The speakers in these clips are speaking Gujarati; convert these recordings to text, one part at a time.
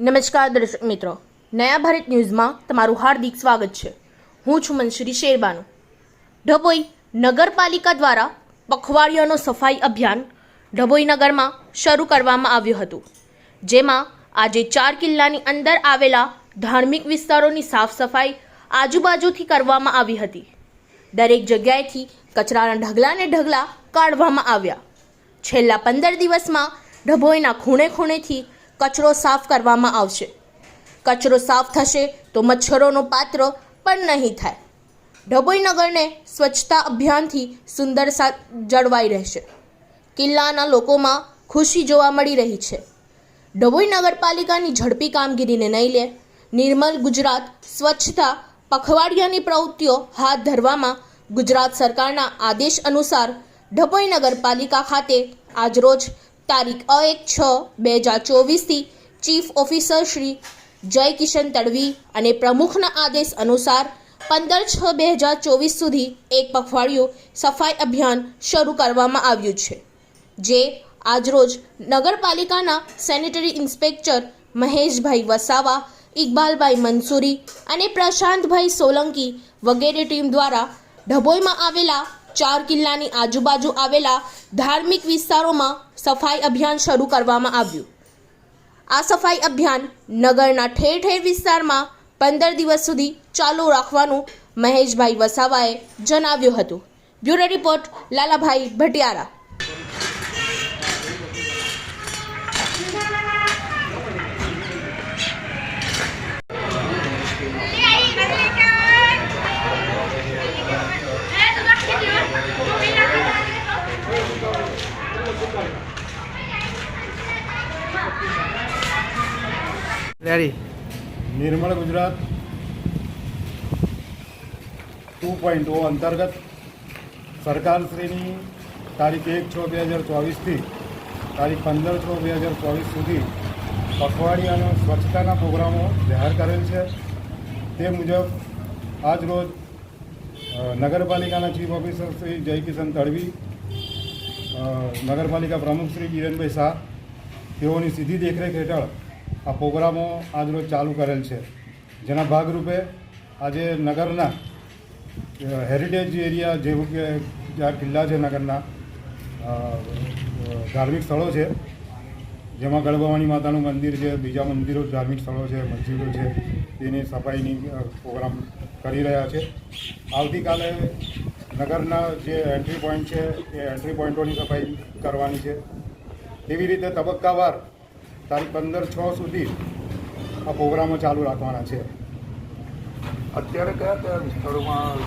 નમસ્કાર દર્શક મિત્રો. નયા ભારત ન્યૂઝમાં તમારું હાર્દિક સ્વાગત છે. હું છું મનશ્રી શેરબાનુ. ડભોઈ નગરપાલિકા દ્વારા પખવાડિયાનો સફાઈ અભિયાન ડભોઈ નગરમાં શરૂ કરવામાં આવ્યું હતું. જેમાં આજે ચાર કિલ્લાની અંદર આવેલા ધાર્મિક વિસ્તારોની સાફ સફાઈ આજુબાજુથી કરવામાં આવી હતી. દરેક જગ્યાએથી કચરાના ઢગલાને ઢગલા કાઢવામાં આવ્યા. છેલ્લા પંદર દિવસમાં ડભોઈના ખૂણે ખૂણેથી કચરો સાફ કરવામાં આવશે. કચરો સાફ થશે તો મચ્છરોનો પાત્ર પણ નહીં થાય. ડભોઈ નગરને સ્વચ્છતા અભિયાનથી સુંદર જળવાઈ રહેશે. કિલ્લાના લોકોમાં ખુશી જોવા મળી રહી છે. ડભોઈ નગરપાલિકાની ઝડપી કામગીરીને નહીં લે નિર્મલ ગુજરાત સ્વચ્છતા પખવાડિયાની પ્રવૃત્તિઓ હાથ ધરવામાં ગુજરાત સરકારના આદેશ અનુસાર ડભોઈ નગરપાલિકા ખાતે આજરોજ તારીખ અ એક છ, બે હજાર ચોવીસથી ચીફ ઓફિસર શ્રી જય કિશન તડવી અને પ્રમુખના આદેશ અનુસાર પંદર છ, બે હજાર ચોવીસ સુધી એક પખવાડિયું સફાઈ અભિયાન શરૂ કરવામાં આવ્યું છે, જે આજરોજ નગરપાલિકાના સેનેટરી ઇન્સ્પેક્ટર મહેશભાઈ વસાવા, ઇકબાલભાઈ મંસૂરી અને પ્રશાંતભાઈ સોલંકી વગેરે ટીમ દ્વારા ડભોઈમાં આવેલા ચાર કિલ્લાની આજુબાજુ આવેલા ધાર્મિક વિસ્તારોમાં સફાઈ અભિયાન શરૂ કરવામાં આવ્યું. આ સફાઈ અભિયાન નગરના ઠેર ઠેર વિસ્તારમાં પંદર દિવસ સુધી ચાલુ રાખવાનું મહેશભાઈ વસાવાએ જણાવ્યું હતું. Bureau report, Lalabhai Bhatiyara. Ready Nirmal Gujarat two point O અંતર્ગત સરકારશ્રીની તારીખ એક છ બે હજાર ચોવીસથી તારીખ પંદર છ બે હજાર ચોવીસ સુધી પખવાડિયાનો સ્વચ્છતાના પ્રોગ્રામો જાહેર કરેલ છે. તે મુજબ આજ રોજ નગરપાલિકાના ચીફ ઓફિસર શ્રી જયકિશન તડવી નગરપાલિકા પ્રમુખ શ્રી કિરણભાઈ શાહ, તેઓની સીધી દેખરેખ હેઠળ આ પ્રોગ્રામો આજરોજ ચાલુ કરેલ છે. જેના ભાગરૂપે આજે નગરના હેરિટેજ એરિયા જેવું કે ચાર કિલ્લા છે નગરના ધાર્મિક સ્થળો છે. જેમાં ગળભવાની માતાનું મંદિર છે, બીજા મંદિરો, ધાર્મિક સ્થળો છે, મસ્જિદો છે, તેની સફાઈની પ્રોગ્રામ કરી રહ્યા છે. આવતીકાલે નગરના જે એન્ટ્રી પોઈન્ટ છે, એ એન્ટ્રી પોઈન્ટોની સફાઈ કરવાની છે. એવી રીતે તબક્કાવાર તારીખ પંદર છ સુધી આ પ્રોગ્રામો ચાલુ રાખવાના છે અત્યારે કયા કયા વિસ્તારોમાં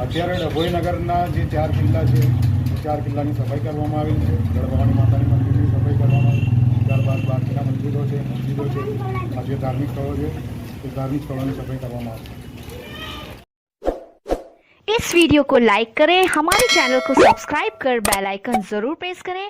અત્યારે ડભોઈ નગરના જે ચાર કિલ્લા છે એ ચાર કિલ્લાની સફાઈ કરવામાં આવેલી છે ગઢભવાની માતાની મંદિરની સફાઈ કરવામાં આવી ત્યારબાદ બાકીના મંદિરો છે મસ્જિદો છે આ જે ધાર્મિક સ્થળો છે એ ધાર્મિક સ્થળોની સફાઈ કરવામાં આવશે इस वीडियो को लाइक करें हमारे चैनल को सब्सक्राइब कर बेल आइकन जरूर प्रेस करें